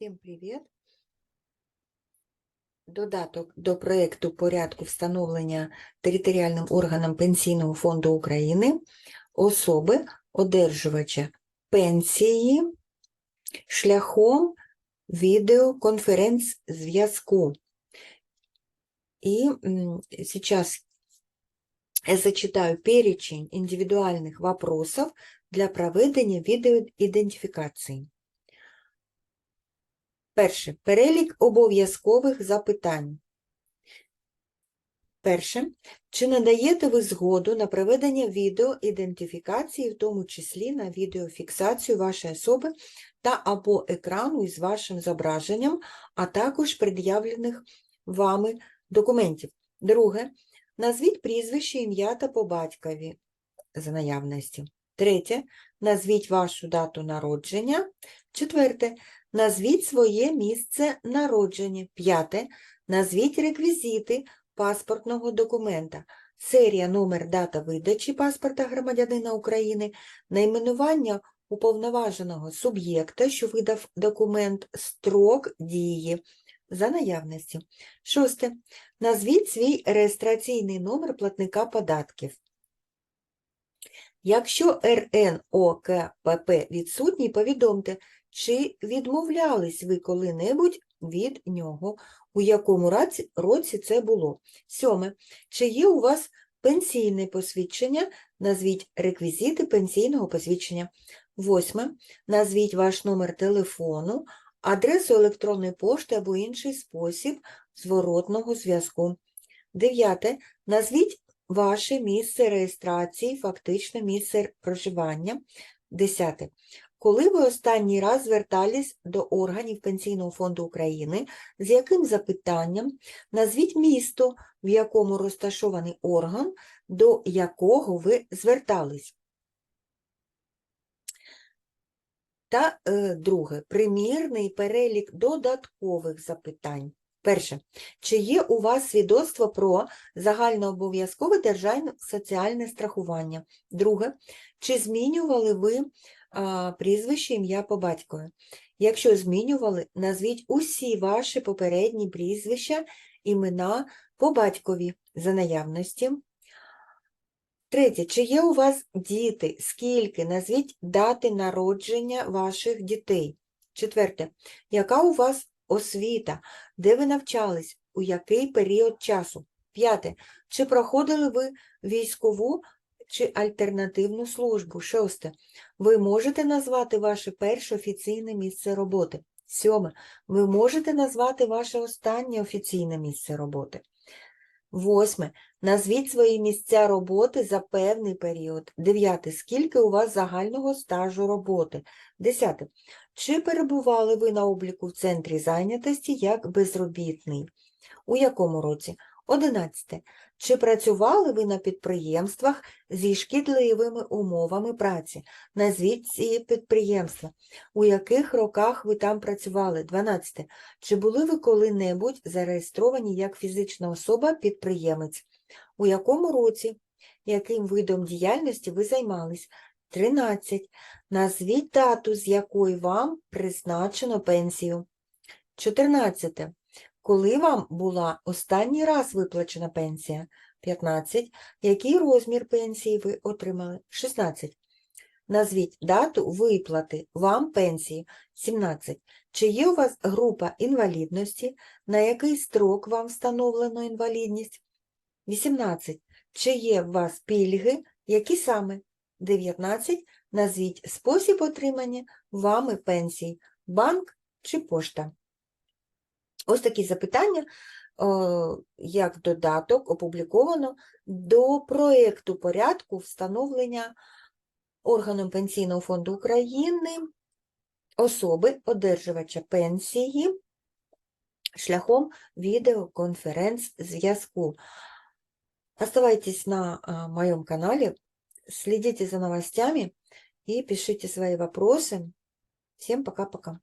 Всім привіт! Додаток до проєкту порядку встановлення територіальним органам Пенсійного фонду України особи одержувача пенсії шляхом відеоконференц-зв'язку. М, сейчас я зачитаю перечень индивидуальных вопросов для проведення відеоідентифікації. Перше. Перелік обов'язкових запитань. Перше. Чи надаєте ви згоду на проведення відеоідентифікації, в тому числі на відеофіксацію вашої особи та або екрану із вашим зображенням, а також пред'явлених вами документів? Друге. Назвіть прізвище, ім'я та по батькові за наявності. Третє. Назвіть вашу дату народження. Четверте. Назвіть своє місце народження. П'яте. Назвіть реквізити паспортного документа. Серія, номер, дата видачі паспорта громадянина України, найменування уповноваженого суб'єкта, що видав документ, строк дії за наявності. Шосте. Назвіть свій реєстраційний номер платника податків. Якщо РНОКПП відсутній, повідомте, чи відмовлялись ви коли-небудь від нього, у якому році це було. Сьоме. Чи є у вас пенсійне посвідчення? Назвіть реквізити пенсійного посвідчення. Восьме. Назвіть ваш номер телефону, адресу електронної пошти або інший спосіб зворотного зв'язку. Дев'яте. Назвіть ваше місце реєстрації, фактичне місце проживання. Десяте. Коли ви останній раз звертались до органів Пенсійного фонду України, з яким запитанням назвіть місто, в якому розташований орган, до якого ви звертались. Та е, друге, примірний перелік додаткових запитань. Перше. Чи є у вас свідоцтво про загальнообов'язкове державне соціальне страхування? Друге. Чи змінювали ви а, прізвище, ім'я по батькові? Якщо змінювали, назвіть усі ваші попередні прізвища, імена по батькові за наявності. Третє. Чи є у вас діти? Скільки? Назвіть дати народження ваших дітей. Четверте. Яка у вас освіта? Де ви навчались? У який період часу? П'яте. Чи проходили ви військову чи альтернативну службу? Шосте. Ви можете назвати ваше перше офіційне місце роботи? Сьоме. Ви можете назвати ваше останнє офіційне місце роботи? Восьме. Назвіть свої місця роботи за певний період. Дев'яте. Скільки у вас загального стажу роботи? Десяте. Чи перебували ви на обліку в центрі зайнятості як безробітний? У якому році? Одинадцяте. Чи працювали ви на підприємствах зі шкідливими умовами праці? Назвіть ці підприємства. У яких роках ви там працювали? 12. Чи були ви коли-небудь зареєстровані як фізична особа-підприємець? У якому році? Яким видом діяльності ви займались? 13. Назвіть дату, з якої вам призначено пенсію. 14. Коли вам була останній раз виплачена пенсія? 15. Який розмір пенсії ви отримали? 16. Назвіть дату виплати вам пенсії. 17. Чи є у вас група інвалідності? На який строк вам встановлено інвалідність? 18. Чи є у вас пільги? Які саме? 19. Назвіть спосіб отримання вами пенсій. Банк чи пошта? Ось такі запитання, як додаток, опубліковано до проєкту порядку встановлення органом Пенсійного фонду України особи одержувача пенсії шляхом відеоконференц-зв'язку. Оставайтесь на а, моем канале, следите за новостями и пишите свои вопросы. Всем пока-пока.